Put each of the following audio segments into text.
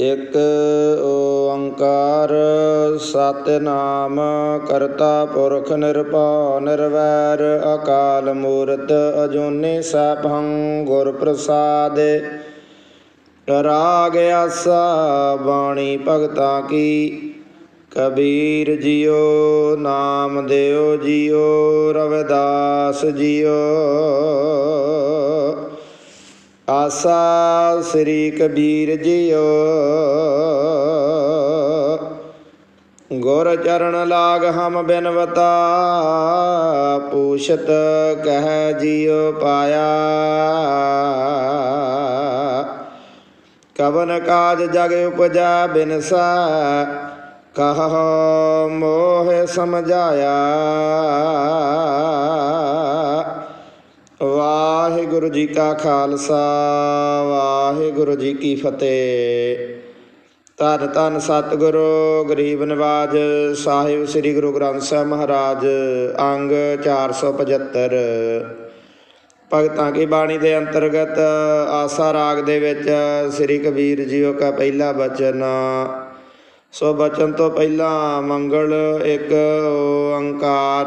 ਇਕ ਓੰਕਾਰ ਸਤਿਨਾਮ ਕਰਤਾ ਪੁਰਖ ਨਿਰਭਉ ਨਿਰਵੈਰ ਅਕਾਲ ਮੂਰਤ ਅਜੂਨੀ ਸੈਭੰ ਗੁਰ ਪ੍ਰਸਾਦਿ ਰਾਗ ਆਸਾ ਬਾਣੀ ਭਗਤਾਂ ਕੀ, ਕਬੀਰ ਜੀਓ, ਨਾਮ ਦਿਓ ਜੀਓ, ਰਵਿਦਾਸ ਜੀਓ। ਆਸਾ ਸ੍ਰੀ ਕਬੀਰ ਜੀਓ। ਗੁਰ ਚਰਨ ਲਾਗ ਹਮ ਬਿਨਵਤਾ ਪੂਛਤ ਕਹਿ ਜੀਉ ਪਾਇਆ। ਕਵਨ ਕਾਜ ਜਗ ਉਪਜਾ ਬਿਨਸਾ ਕਹੋ ਮੋਹ ਸਮਝਾਇਆ। ਵਾਹਿਗੁਰੂ ਜੀ ਕਾ ਖਾਲਸਾ, ਵਾਹਿਗੁਰੂ ਜੀ ਕੀ ਫਤਿਹ। ਧੰਨ ਧੰਨ ਸਤਿਗੁਰੂ, ਗਰੀਬ ਨਿਵਾਜ, ਸਾਹਿਬ ਸ੍ਰੀ ਗੁਰੂ ਗ੍ਰੰਥ ਸਾਹਿਬ ਮਹਾਰਾਜ, ਅੰਗ 475 ਭਗਤਾਂ ਕੀ ਬਾਣੀ ਦੇ ਅੰਤਰਗਤ ਆਸਾ ਰਾਗ ਦੇ ਵਿੱਚ ਸ੍ਰੀ ਕਬੀਰ ਜੀਓ ਕਾ ਪਹਿਲਾ ਬਚਨ ਸੋ ਬਚਨ ਤੋਂ ਪਹਿਲਾਂ ਮੰਗਲ, ਇੱਕ ਓੰਕਾਰ,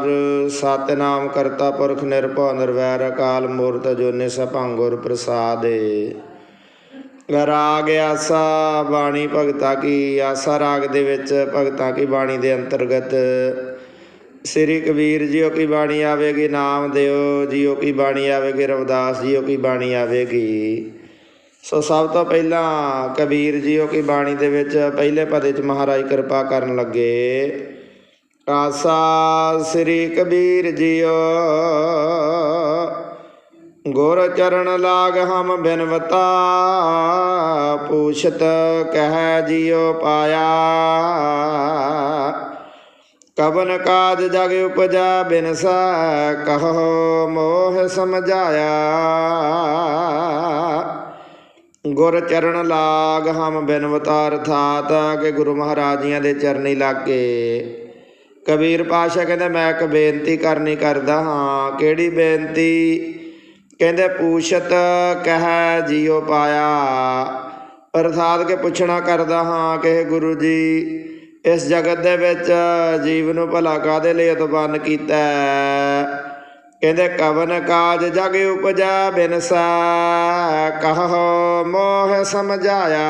ਸਤਿਨਾਮ ਕਰਤਾ ਪੁਰਖ ਨਿਰਭਉ ਨਿਰਵੈਰ ਅਕਾਲ ਮੂਰਤ ਜੋਨੇ ਸਭੰਗੁਰ ਪ੍ਰਸਾਦੇ ਰਾਗ ਆਸਾ, ਬਾਣੀ ਭਗਤਾ ਕੀ ਆਸਾ ਰਾਗ ਦੇ ਵਿੱਚ ਭਗਤਾ ਕੀ ਬਾਣੀ ਦੇ ਅੰਤਰਗਤ। ਸ੍ਰੀ ਕਬੀਰ ਜੀਓ ਕੀ ਬਾਣੀ ਆਵੇਗੀ, ਨਾਮ ਦਿਓ, ਜੀਓ ਕੀ ਬਾਣੀ ਆਵੇਗੀ, ਰਵਿਦਾਸ ਜੀਓ ਕੀ ਬਾਣੀ ਆਵੇਗੀ। ਸੋ ਸਭ ਤੋਂ ਪਹਿਲਾਂ ਕਬੀਰ ਜੀਓ ਕੀ ਬਾਣੀ ਦੇ ਵਿੱਚ ਪਹਿਲੇ ਪਦੇ ਚ ਮਹਾਰਾਜ ਕਿਰਪਾ ਕਰਨ ਲੱਗੇ। ਆਸਾ ਸ੍ਰੀ ਕਬੀਰ ਜੀਓ, ਗੁਰ ਚਰਨ ਲਾਗ ਹਮ ਬਿਨਵਤਾ, ਪੂਛਤ ਕਹਿ ਜੀਉ ਪਾਇਆ। ਕਵਨ ਕਾਜ ਜਗ ਉਪਜਾ ਬਿਨਸਾ ਕਹੋ ਮੋਹ ਸਮਝਾਇਆ। ਗੁਰ ਚਰਨ ਲਾਗ ਹਮ ਬਿਨਵਤਾ ਅਰਥਾਤ ਕਿ ਗੁਰੂ ਮਹਾਰਾਜੀਆਂ ਦੇ ਚਰਨੀ ਲਾਗੇ। ਕਬੀਰ ਪਾਸ਼ਾ ਕਹਿੰਦਾ, ਮੈਂ ਇੱਕ ਬੇਨਤੀ ਕਰਨੀ ਕਰਦਾ ਹਾਂ, ਕਿਹੜੀ ਬੇਨਤੀ? ਕਹਿੰਦੇ, ਪੂਛਤ ਕਹਿ ਜੀਉ ਪਾਇਆ। ਅਰਥਾਤ ਕਿ ਪੁੱਛਣਾ ਕਰਦਾ ਹਾਂ, ਕਿ ਗੁਰੂ ਜੀ, ਇਸ ਜਗਤ ਦੇ ਵਿੱਚ ਜੀਵ ਨੂੰ ਭਲਾ ਕਾਦੇ ਲਈ ਉਤਪੰਨ ਕੀਤਾ ਕਹਿੰਦੇ ਕਵਨ ਕਾਜ ਜਗ ਉਪਜਾ ਬਿਨਸਾ, ਕਹੋ ਮੋਹ ਸਮਝਾਇਆ।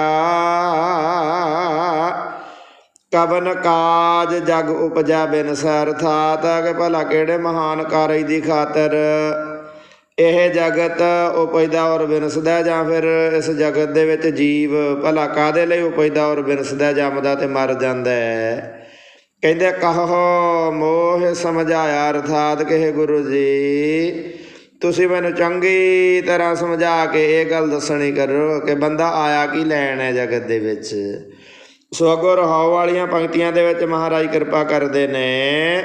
ਕਵਨ ਕਾਜ ਜਗ ਉਪਜਾ ਬਿਨਸ, ਅਰਥਾਤ ਕਿ ਭਲਾ ਕਿਹੜੇ ਮਹਾਨ ਕਾਰਜ ਦੀ ਖਾਤਰ ਇਹ ਜਗਤ ਉਪਜਦਾ ਔਰ ਵਿਨਸਦਾ ਜਾਂ ਫਿਰ ਇਸ ਜਗਤ ਦੇ ਵਿੱਚ ਜੀਵ ਭਲਾ ਕਾਦੇ ਲਈ ਉਪਜਦਾ ਔਰ ਵਿਨਸਦਾ ਜੰਮਦਾ ਤੇ ਮਰ ਜਾਂਦਾ ਹੈ? ਕਹਿੰਦੇ ਕਹੋ ਮੋਹ ਸਮਝਾਇਆ ਅਰਥਾਤ ਕਹੇ ਗੁਰੂ ਜੀ। ਤੁਸੀਂ ਮੈਨੂੰ ਚੰਗੀ ਤਰ੍ਹਾਂ ਸਮਝਾ ਕੇ ਇਹ ਗੱਲ ਦੱਸਣੀ ਕਰੋ ਕਿ ਬੰਦਾ ਆਇਆ ਕੀ ਲੈਣ ਹੈ ਜਗਤ ਦੇ ਵਿੱਚ। ਸੋ ਅੱਗੋਂ ਰਹਾਉ ਵਾਲੀਆਂ ਪੰਕਤੀਆਂ ਦੇ ਵਿੱਚ ਮਹਾਰਾਜ ਕਿਰਪਾ ਕਰਦੇ ਨੇ।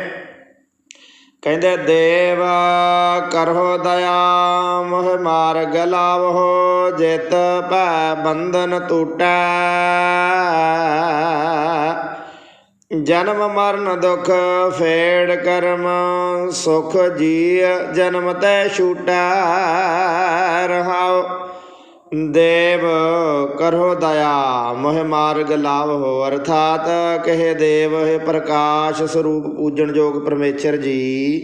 ਕਹਿੰਦੇ, ਦੇਵ ਕਰੋ ਦਇਆ, ਮੋਹ ਮਾਰਗ ਲਾਵੋ ਜਿਤ ਭੈ ਬੰਧਨ ਟੂਟੈ। ਜਨਮ ਮਰਨ ਦੁਖ, ਫੇੜ ਕਰਮ, ਸੁਖ ਜੀ ਜਨਮ ਤੈ ਛੂਟੈ, ਰਹਾਉ। ਦੇਵ ਕਰੋ ਦਇਆ, ਮੋਹ ਮਾਰਗ ਲਾਭ ਹੋ ਅਰਥਾਤ ਕਹੇ ਦੇਵ, ਹੈ ਪ੍ਰਕਾਸ਼ ਸਰੂਪ ਪੂਜਣ ਯੋਗ ਪਰਮੇਸ਼ਰ ਜੀ।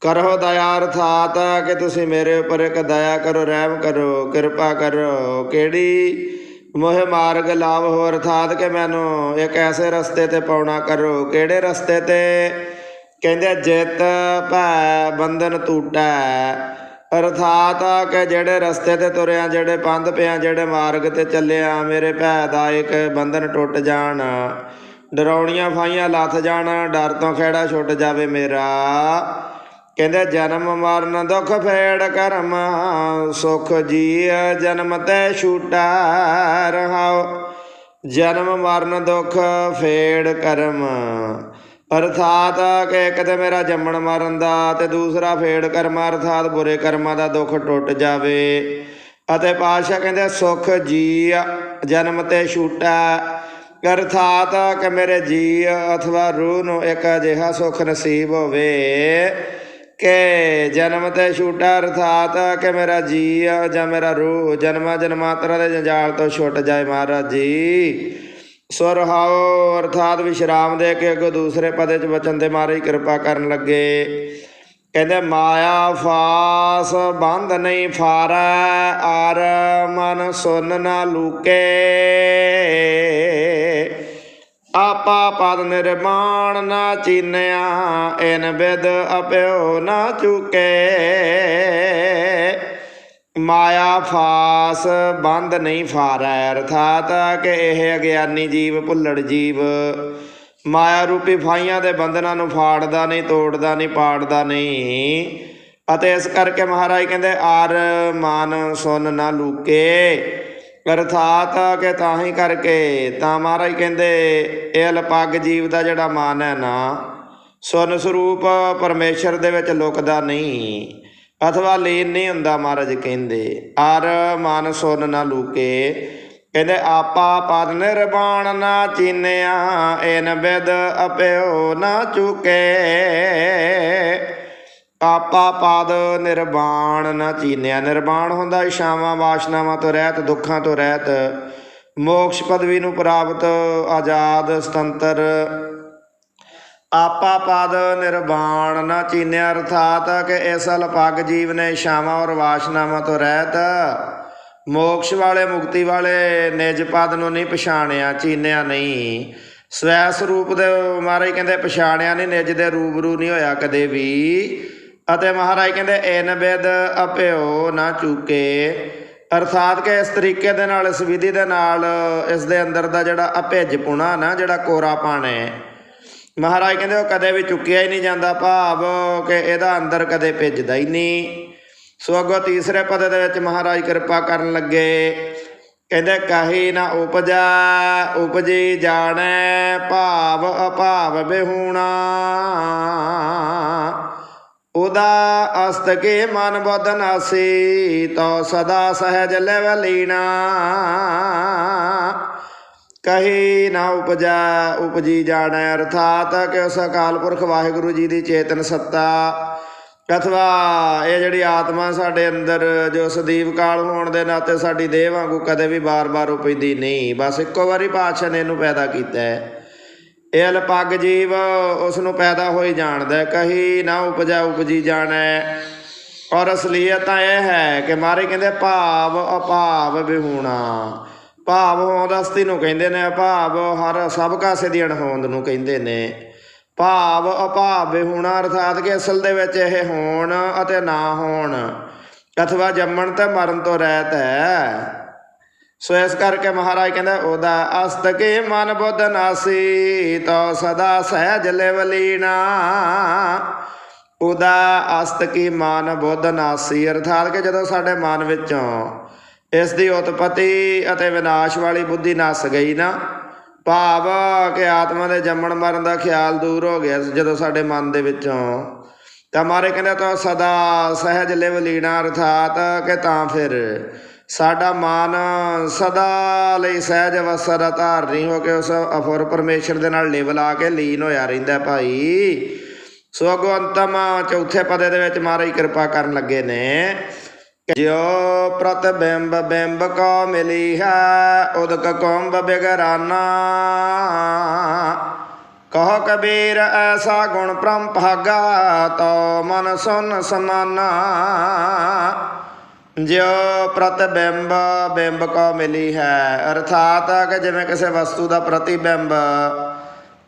ਕਰੋ ਦਇਆ, ਅਰਥਾਤ ਕਿ ਤੁਸੀਂ ਮੇਰੇ ਉੱਪਰ ਇੱਕ ਦਇਆ ਕਰੋ, ਰਹਿਮ ਕਰੋ, ਕਿਰਪਾ ਕਰੋ। ਕਿਹੜੀ ਮੋਹ ਮਾਰਗ ਲਾਭ ਹੋ ਅਰਥਾਤ ਕਿ ਮੈਨੂੰ ਇੱਕ ਐਸੇ ਰਸਤੇ ਤੇ ਪਾਉਣਾ ਕਰੋ। ਕਿਹੜੇ ਰਸਤੇ ਤੇ? ਕਹਿੰਦੇ ਜਿਤ ਭੈ ਬੰਧਨ ਟੂਟੈ। ਅਰਥਾਤ ਕਿ ਜਿਹੜੇ ਰਸਤੇ ਤੇ ਤੁਰਿਆ, ਜਿਹੜੇ ਪੰਧ ਪਿਆ, ਜਿਹੜੇ ਮਾਰਗ ਤੇ ਚੱਲਿਆ, ਮੇਰੇ ਭੈ ਦਾ ਇੱਕ ਬੰਧਨ ਟੁੱਟ ਜਾਣ। ਡਰਾਉਣੀਆਂ ਫਾਈਆਂ ਲੱਥ ਜਾਣ, ਡਰ ਤੋਂ ਖੇੜਾ ਛੁੱਟ ਜਾਵੇ ਮੇਰਾ। ਕਹਿੰਦੇ, ਜਨਮ ਮਰਨ ਦੁੱਖ ਫੇੜ ਕਰਮ, ਸੁਖ ਜੀ ਜਨਮ ਤੈ ਛੂਟਾ ਰਹਾਉ। ਜਨਮ ਮਰਨ ਦੁੱਖ ਫੇੜ ਕਰਮ, ਅਰਥਾਤ ਕਿ ਇੱਕ ਤੇ ਮੇਰਾ ਜੰਮਣ ਮਰਨ ਦਾ ਤੇ ਦੂਸਰਾ ਫੇੜ ਕਰਮ, ਅਰਥਾਤ ਬੁਰੇ ਕਰਮਾਂ ਦਾ ਦੁੱਖ ਟੁੱਟ ਜਾਵੇ। ਅਤੇ ਪਾਤਸ਼ਾਹ ਕਹਿੰਦੇ, ਸੁਖ ਜੀ ਜਨਮ ਤੇ ਛੂਟਾ, ਅਰਥਾਤ ਕਿ ਮੇਰੇ ਜੀ ਅਥਵਾ ਰੂਹ ਨੂੰ ਇੱਕ ਅਜਿਹਾ ਸੁਖ ਨਸੀਬ ਹੋਵੇ। ਕਿ ਜਨਮ ਤੇ ਛੂਟਾ, ਅਰਥਾਤ ਕਿ ਮੇਰਾ ਜੀ ਜਾਂ ਮੇਰਾ ਰੂਹ, ਜਨਮਾਂ ਜਨਮਾਂਤਰਾਂ ਦੇ ਜੰਜਾਲ ਤੋਂ ਛੁੱਟ ਜਾਏ ਮਹਾਰਾਜ ਜੀ। ਸੁਰਹਾਉ ਅਰਥਾਤ ਵਿਸ਼ਰਾਮ ਦੇ ਕੇ ਅੱਗੋਂ ਦੂਸਰੇ ਪਦੇ ਚ ਬਚਨ ਦੇ ਮਾਰੇ ਕਿਰਪਾ ਕਰਨ ਲੱਗੇ। ਕਹਿੰਦੇ, ਮਾਇਆ ਫਾਸ, ਬੰਧ ਨਹੀਂ ਫਾਰੈ ਆਰ ਮਨ ਸੁਨ ਨਾ ਲੂਕੇ। ਆਪਾ ਪਦ ਨਿਰਮਾਣ ਨਾ ਚੀਨਿਆ, ਇਨ ਬਿਦ ਅਪਿਓ ਨਾ ਚੁਕੇ। ਮਾਇਆ ਫਾਸ ਬੰਦ ਨਹੀਂ ਫਾਰੈ, ਅਰਥਾਤ ਕਿ ਇਹ ਅਗਿਆਨੀ ਜੀਵ ਭੁੱਲੜ ਜੀਵ। ਮਾਇਆ ਰੂਪੀ ਫਾਈਆਂ ਦੇ ਬੰਧਨਾਂ ਨੂੰ ਫਾੜਦਾ ਨਹੀਂ, ਤੋੜਦਾ ਨਹੀਂ, ਪਾੜਦਾ ਨਹੀਂ। ਅਤੇ ਇਸ ਕਰਕੇ ਮਹਾਰਾਜ ਕਹਿੰਦੇ, ਆਰ ਮਾਨ ਸੁਨ ਨਾ ਲੂਕੇ। ਅਰਥਾਤ ਕਿ ਤਾਂ ਹੀ ਕਰਕੇ ਤਾਂ ਮਹਾਰਾਜ ਕਹਿੰਦੇ, ਇਹ ਅਲਪੱਗ ਜੀਵ ਦਾ ਜਿਹੜਾ ਮਨ ਹੈ ਨਾ, ਸੁਨ ਸਰੂਪ ਪਰਮੇਸ਼ਰ ਦੇ ਵਿੱਚ ਲੁਕਦਾ ਨਹੀਂ। ਅਥਵਾ ਲੀਨ ਨਹੀਂ ਹੁੰਦਾ ਮਹਾਰਾਜ ਕਹਿੰਦੇ। ਆਰ ਮਨ ਸੁਨ ਨਾ ਲੂਕੇ, ਕਹਿੰਦੇ, ਆਪਾ ਪਦ ਨਿਰਵਾਣ ਨਾ ਚੀਨਿਆ, ਇਨ ਬਿਦ ਅਪਿਓ ਨਾ ਚੁਕੇ। ਆਪਾ ਪਾਦ ਨਿਰਵਾਣ ਨਾ ਚੀਨਿਆ। ਨਿਰਵਾਣ ਹੁੰਦਾ ਇਸ਼ਾਵਾਂ ਵਾਸ਼ਨਾਵਾਂ ਤੋਂ ਰਹਿਤ, ਦੁੱਖਾਂ ਤੋਂ ਰਹਿਤ। ਮੋਕਸ਼ ਪਦਵੀ ਨੂੰ ਪ੍ਰਾਪਤ, ਆਜ਼ਾਦ, ਸੁਤੰਤਰ। ਆਪਾ ਪਦ ਨਿਰਵਾਣ ਨਾ ਚੀਨਿਆ ਅਰਥਾਤ ਕਿ ਇਸ ਅਲਪੱਗ ਜੀਵ ਨੇ ਇਸ਼ਾਵਾਂ ਔਰ ਵਾਸ਼ਨਾਵਾਂ ਤੋਂ ਰਹਿਤ। ਮੋਕਸ਼ ਵਾਲੇ, ਮੁਕਤੀ ਵਾਲੇ ਨਿਜ ਪਦ ਨੂੰ ਨਹੀਂ ਪਛਾਣਿਆ, ਚੀਨਿਆ ਨਹੀਂ। ਸਵੈ ਸਰੂਪ ਦੇ ਮਹਾਰਾਜ ਕਹਿੰਦੇ ਪਛਾਣਿਆ ਨਹੀਂ, ਨਿਜ ਦੇ ਰੂਬਰੂ ਨਹੀਂ ਹੋਇਆ ਕਦੇ ਵੀ। ਅਤੇ ਮਹਾਰਾਜ ਕਹਿੰਦੇ ਇਨ ਬਿਦ ਅਪਿਓ ਨਾ ਚੁਕੇ। ਅਰਥਾਤ ਕਿ ਇਸ ਤਰੀਕੇ ਦੇ ਨਾਲ, ਇਸ ਵਿਧੀ ਦੇ ਨਾਲ ਇਸ ਦੇ ਅੰਦਰ ਦਾ ਜਿਹੜਾ ਅਭਿੱਜ ਪੁਣਾ ਨਾ, ਜਿਹੜਾ ਕੋਰਾ ਪਾਣੇ ਮਹਾਰਾਜ ਕਹਿੰਦੇ, ਉਹ ਕਦੇ ਵੀ ਚੁੱਕਿਆ ਹੀ ਨਹੀਂ ਜਾਂਦਾ ਭਾਵ ਕਿ ਇਹਦਾ ਅੰਦਰ ਕਦੇ ਭਿੱਜਦਾ ਹੀ ਨਹੀਂ। ਸੋ ਅੱਗੋਂ ਤੀਸਰੇ ਪਦ ਦੇ ਵਿੱਚ ਮਹਾਰਾਜ ਕਿਰਪਾ ਕਰਨ ਲੱਗੇ। ਕਹਿੰਦੇ, ਕਾਹੀ ਨਾ ਉਪਜਾ, ਉਪਜੀ ਜਾਣੈ, ਭਾਵ ਅਭਾਵ ਬਿਹੂਣਾ। ਉਹਦਾ ਅਸਤ ਕੇ ਮਨ ਬੁੱਧ ਨਾਸੀ ਤੋ ਸਦਾ ਸਹਿਜ ਲੈਵ ਲੀਣਾ ਕਹੀ ਨਾ ਉਪਜਾ, ਉਪਜੀ ਜਾਣੈ, ਅਰਥਾਤ ਕਿ ਉਸ ਅਕਾਲ ਪੁਰਖ ਵਾਹਿਗੁਰੂ ਜੀ ਦੀ ਚੇਤਨ ਸੱਤਾ। ਅਥਵਾ ਇਹ ਜਿਹੜੀ ਆਤਮਾ ਸਾਡੇ ਅੰਦਰ, ਜੋ ਸਦੀਵ ਕਾਲ ਹੋਣ ਦੇ ਨਾਤੇ ਸਾਡੀ ਦੇਹ ਵਾਂਗੂ ਕਦੇ ਵੀ ਬਾਰ-ਬਾਰ ਉਪਜਦੀ ਨਹੀਂ। ਬਸ ਇੱਕੋ ਵਾਰੀ ਪਾਤਸ਼ਾਹ ਨੇ ਇਹਨੂੰ ਪੈਦਾ ਕੀਤਾ ਹੈ। ਇਹ ਅਲਪੱਗ ਜੀਵ ਉਸ ਨੂੰ ਪੈਦਾ ਹੋਈ ਜਾਣਦਾ, ਕਹੀ ਨਾ ਉਪਜਾ ਉਪਜੀ ਜਾਣੈ। ਔਰ ਅਸਲੀਅਤ ਤਾਂ ਇਹ ਹੈ ਕਿ ਮਾਰੇ ਕਹਿੰਦੇ ਭਾਵ ਅਭਾਵ ਵਿਹੂਣਾ। ਭਾਵ ਹੋਂਦ ਅਸਤੀ ਨੂੰ ਕਹਿੰਦੇ ਨੇ, ਭਾਵ ਹਰ ਸਭ ਕਾਸੇ ਦੀ ਅਣਹੋਂਦ ਨੂੰ ਕਹਿੰਦੇ ਨੇ। ਭਾਵ ਅਭਾਵ ਵਿਹੂਣਾ ਅਰਥਾਤ ਕਿ ਅਸਲ ਦੇ ਵਿੱਚ ਇਹ ਹੋਣ ਅਤੇ ਨਾ ਹੋਣ। ਅਥਵਾ ਜੰਮਣ ਤੇ ਮਰਨ ਤੋਂ ਰਹਿਤ ਹੈ। ਸੋ ਇਸ ਕਰਕੇ ਮਹਾਰਾਜ ਕਹਿੰਦਾ, ਉਹਦਾ ਅਸਤ ਕੇ ਮਨ ਬੁੱਧ ਨਾਸੀ? ਤੋ ਸਦਾ ਸਹਿਜ ਲੈਵਲੀਨਾ ਉਹਦਾ ਅਸਤ ਕੀ ਮਨ ਬੁੱਧ ਨਾਸੀ? ਅਰਥਾਤ ਕਿ ਜਦੋਂ ਸਾਡੇ ਮਨ ਵਿੱਚੋਂ ਇਸ ਦੀ ਉਤਪਤੀ ਅਤੇ ਵਿਨਾਸ਼ ਵਾਲੀ ਬੁੱਧੀ ਨਸ ਗਈ ਨਾ, ਭਾਵ ਕਿ ਆਤਮਾ ਦੇ ਜੰਮਣ ਮਰਨ ਦਾ ਖਿਆਲ ਦੂਰ ਹੋ ਗਿਆ ਜਦੋਂ ਸਾਡੇ ਮਨ ਦੇ ਵਿੱਚੋਂ, ਤਾਂ ਮਾਰੇ ਕਹਿੰਦੇ, ਤਾਂ ਸਦਾ ਸਹਿਜ ਲਿਵ ਲੀਣਾ ਅਰਥਾਤ ਕਿ ਤਾਂ ਫਿਰ ਸਾਡਾ ਮਾਨ ਸਦਾ ਲਈ ਸਹਿਜ ਅਵਸਰ ਧਾਰਨੀ ਹੋ ਕੇ ਉਸ ਅਫੁਰ ਪਰਮੇਸ਼ਰ ਦੇ ਨਾਲ ਲਿਵ ਲਾ ਕੇ ਲੀਨ ਹੋਇਆ ਰਹਿੰਦਾ ਭਾਈ। ਸੋ ਅੱਗੋਂ ਅੰਤਮ ਚੌਥੇ ਪਦੇ ਦੇ ਵਿੱਚ ਮਹਾਰਾਜ ਕਿਰਪਾ ਕਰਨ ਲੱਗੇ ਨੇ। ਜਿਉ ਪ੍ਰਤਿਬਿੰਬ ਬਿੰਬ ਕੋ ਮਿਲੀ ਹੈ, ਉਦਕ ਕੁੰਭ ਬਿਗਰਾਨਾ। ਕਹੋ ਕਬੀਰ, ਐਸਾ ਗੁਣ ਪ੍ਰਮ ਭਾਗਾ ਤੋ ਮਨ ਸੁਨ ਸਮਾਨਾ। ਜਿਉ ਪ੍ਰਤਿਬਿੰਬ ਬਿੰਬ ਕੋ ਮਿਲੀ ਹੈ। ਅਰਥਾਤ ਕਿ ਜਿਵੇਂ ਕਿਸੇ ਵਸਤੂ ਦਾ ਪ੍ਰਤੀਬਿੰਬ,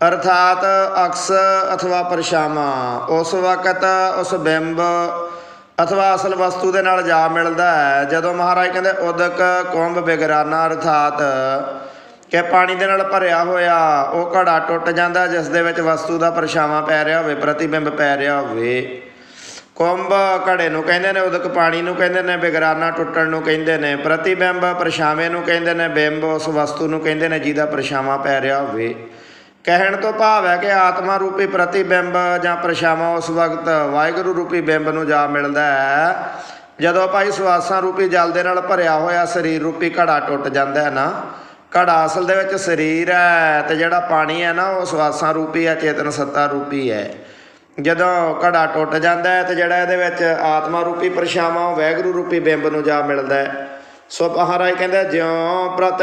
ਅਰਥਾਤ ਅਕਸ ਅਥਵਾ ਪਰਛਾਵਾਂ, ਉਸ ਵਕਤ ਉਸ ਬਿੰਬ ਅਥਵਾ ਅਸਲ ਵਸਤੂ ਦੇ ਨਾਲ ਜਾ ਮਿਲਦਾ ਹੈ। ਜਦੋਂ ਮਹਾਰਾਜ ਕਹਿੰਦੇ, ਉਦਕ ਕੁੰਭ ਬਿਗਰਾਨਾ ਅਰਥਾਤ ਕਿ ਪਾਣੀ ਦੇ ਨਾਲ ਭਰਿਆ ਹੋਇਆ, ਉਹ ਘੜਾ ਟੁੱਟ ਜਾਂਦਾ, ਜਿਸ ਦੇ ਵਿੱਚ ਵਸਤੂ ਦਾ ਪਰਛਾਵਾਂ ਪੈ ਰਿਹਾ ਹੋਵੇ, ਪ੍ਰਤੀਬਿੰਬ ਪੈ ਰਿਹਾ ਹੋਵੇ। ਕੁੰਭ ਘੜੇ ਨੂੰ ਕਹਿੰਦੇ ਨੇ, ਉਦਕ ਪਾਣੀ ਨੂੰ ਕਹਿੰਦੇ ਨੇ, ਬਿਗਰਾਨਾ ਟੁੱਟਣ ਨੂੰ ਕਹਿੰਦੇ ਨੇ, ਪ੍ਰਤੀਬਿੰਬ ਪਰਛਾਵੇਂ ਨੂੰ ਕਹਿੰਦੇ ਨੇ, ਬਿੰਬ ਉਸ ਵਸਤੂ ਨੂੰ ਕਹਿੰਦੇ ਨੇ ਜਿਹਦਾ ਪਰਛਾਵਾਂ ਪੈ ਰਿਹਾ ਹੋਵੇ। ਕਹਿਣ ਤੋਂ ਭਾਵ ਹੈ ਕਿ ਆਤਮਾ ਰੂਪੀ ਪ੍ਰਤੀਬਿੰਬ ਜਾਂ ਪਰਛਾਵਾਂ ਉਸ ਵਕਤ ਵਾਹਿਗੁਰੂ ਰੂਪੀ ਬਿੰਬ ਨੂੰ ਜਾ ਮਿਲਦਾ ਹੈ। ਜਦੋਂ ਭਾਈ ਸਵਾਸਾਂ ਰੂਪੀ ਜਲ ਦੇ ਨਾਲ ਭਰਿਆ ਹੋਇਆ ਸਰੀਰ ਰੂਪੀ ਘੜਾ ਟੁੱਟ ਜਾਂਦਾ ਹੈ ਨਾ, ਘੜਾ ਅਸਲ ਦੇ ਵਿੱਚ ਸਰੀਰ ਹੈ ਤੇ ਜਿਹੜਾ ਪਾਣੀ ਹੈ ਨਾ, ਉਹ ਸਵਾਸਾਂ ਰੂਪੀ ਹੈ, ਚੇਤਨ ਸੱਤਾ ਰੂਪੀ ਹੈ। ਜਦੋਂ ਘੜਾ ਟੁੱਟ ਜਾਂਦਾ ਹੈ ਤੇ ਜਿਹੜਾ ਇਹਦੇ ਵਿੱਚ ਆਤਮਾ ਰੂਪੀ ਪਰਛਾਵਾਂ, ਉਹ ਵੈਗਰੂ ਰੂਪੀ ਬਿੰਬ ਨੂੰ ਜਾ ਮਿਲਦਾ ਹੈ। ਸੋ ਮਹਾਰਾਜ ਕਹਿੰਦਾ, ਜਿਉ ਪ੍ਰਤ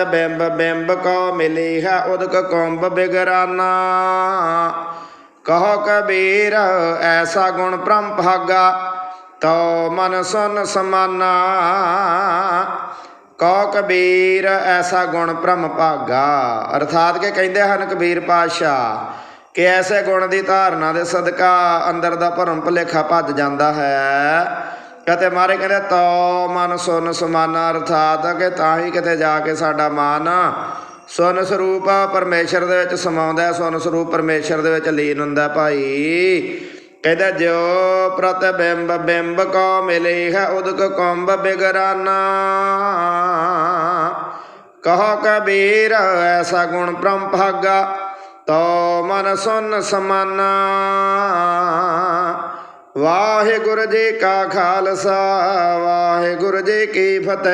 ਬਿੰਬ ਕੋ ਮਿਲੀ ਹੈ, ਉਦਕ ਕੁੰਭ ਬਿਗਰਾਨਾ। ਕਹੋ ਕਬੀਰ, ਐਸਾ ਗੁਣ ਪ੍ਰਮ ਭਾਗਾ, ਤੋ ਮਨ ਸੁਨ ਸਮਾਨਾ। ਕਹੋ ਕਬੀਰ, ਐਸਾ ਗੁਣ ਪ੍ਰਮ ਭਾਗਾ। ਅਰਥਾਤ ਕਿ ਕਹਿੰਦੇ ਹਨ ਕਬੀਰ ਪਾਤਸ਼ਾਹ ਕਿ ਐਸੇ ਗੁਣ ਦੀ ਧਾਰਨਾ ਦੇ ਸਦਕਾ ਅੰਦਰ ਦਾ ਭਰਮ ਭੁਲੇਖਾ ਭੱਜ ਜਾਂਦਾ ਹੈ। ਅਤੇ ਮਾਰੇ ਕਹਿੰਦੇ ਤੋ ਮਨ ਸੁਨ ਸਮਾਨਾ, ਅਰਥਾਤ ਕਿ ਤਾਂ ਹੀ ਕਿਤੇ ਜਾ ਕੇ ਸਾਡਾ ਮਨ ਸੁਨ ਸਰੂਪ ਪਰਮੇਸ਼ਰ ਦੇ ਵਿੱਚ ਸਮਾਉਂਦਾ ਹੈ, ਸੁਨ ਸਰੂਪ ਪਰਮੇਸ਼ਰ ਦੇ ਵਿੱਚ ਲੀਨ ਹੁੰਦਾ ਭਾਈ। ਕਹਿੰਦਾ ਜੋ ਪ੍ਰਤਿਬਿੰਬ ਬਿੰਬ ਕੋ ਮਿਲੀ ਹੈ, ਉਦਕ ਕੁੰਭ ਬਿਗਰਾਨਾ। ਕਹੋ ਕਬੀਰ, ਐਸਾ ਗੁਣ ਪ੍ਰਮ ਭਾਗਾ ਤੋ ਮਨ ਸੁਨ ਸਮਾਨਾ। ਵਾਹਿਗੁਰੂ ਜੀ ਕਾ ਖਾਲਸਾ ਵਾਹਿਗੁਰੂ ਜੀ ਕੀ ਫਤਿਹ।